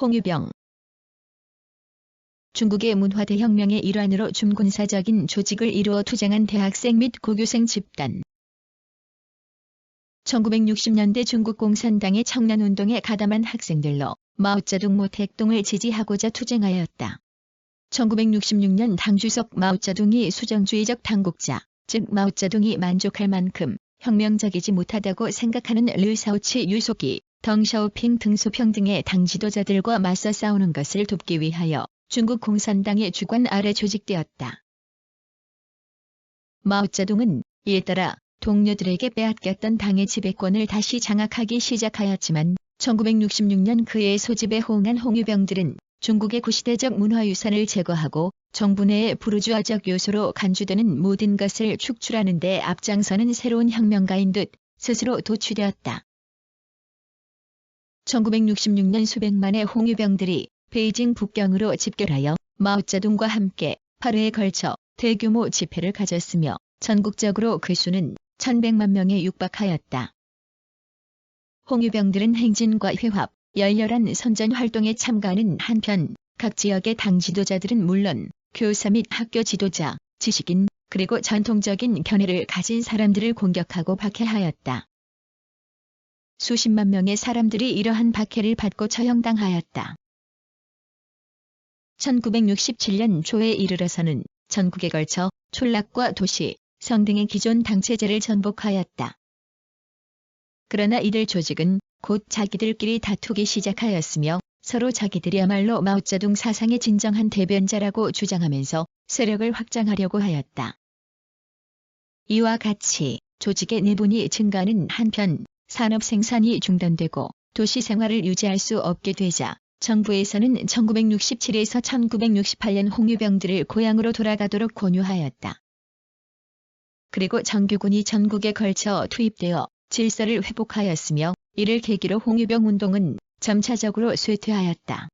홍유병 중국의 문화대혁명의 일환으로 준군사적인 조직을 이루어 투쟁한 대학생 및 고교생 집단 1960년대 중국 공산당의 청년운동에 가담한 학생들로 마오쩌둥 모택동을 지지하고자 투쟁하였다. 1966년 당 주석 마오쩌둥이 수정주의적 당국자, 즉 마오쩌둥이 만족할 만큼 혁명적이지 못하다고 생각하는 르사오치 유속이 덩샤오핑 등소평 등의 당 지도자들과 맞서 싸우는 것을 돕기 위하여 중국 공산당의 주관 아래 조직되었다. 마오쩌둥은 이에 따라 동료들에게 빼앗겼던 당의 지배권을 다시 장악하기 시작하였지만 1966년 그의 소집에 호응한 홍유병들은 중국의 구시대적 문화유산을 제거하고 정부 내의 부르주아적 요소로 간주되는 모든 것을 축출하는 데 앞장서는 새로운 혁명가인 듯 스스로 도취되었다. 1966년 수백만의 홍유병들이 베이징 북경으로 집결하여 마오쩌둥과 함께 8회에 걸쳐 대규모 집회를 가졌으며 전국적으로 그 수는 1100만 명에 육박하였다. 홍유병들은 행진과 회합, 열렬한 선전 활동에 참가하는 한편 각 지역의 당 지도자들은 물론 교사 및 학교 지도자, 지식인, 그리고 전통적인 견해를 가진 사람들을 공격하고 박해하였다. 수십만 명의 사람들이 이러한 박해를 받고 처형당하였다. 1967년 초에 이르러서는 전국에 걸쳐 촌락과 도시, 성 등의 기존 당체제를 전복하였다. 그러나 이들 조직은 곧 자기들끼리 다투기 시작하였으며 서로 자기들이야말로 마오쩌둥 사상의 진정한 대변자라고 주장하면서 세력을 확장하려고 하였다. 이와 같이 조직의 내분이 증가하는 한편 산업 생산이 중단되고 도시 생활을 유지할 수 없게 되자 정부에서는 1967에서 1968년 홍유병들을 고향으로 돌아가도록 권유하였다. 그리고 정규군이 전국에 걸쳐 투입되어 질서를 회복하였으며 이를 계기로 홍유병 운동은 점차적으로 쇠퇴하였다.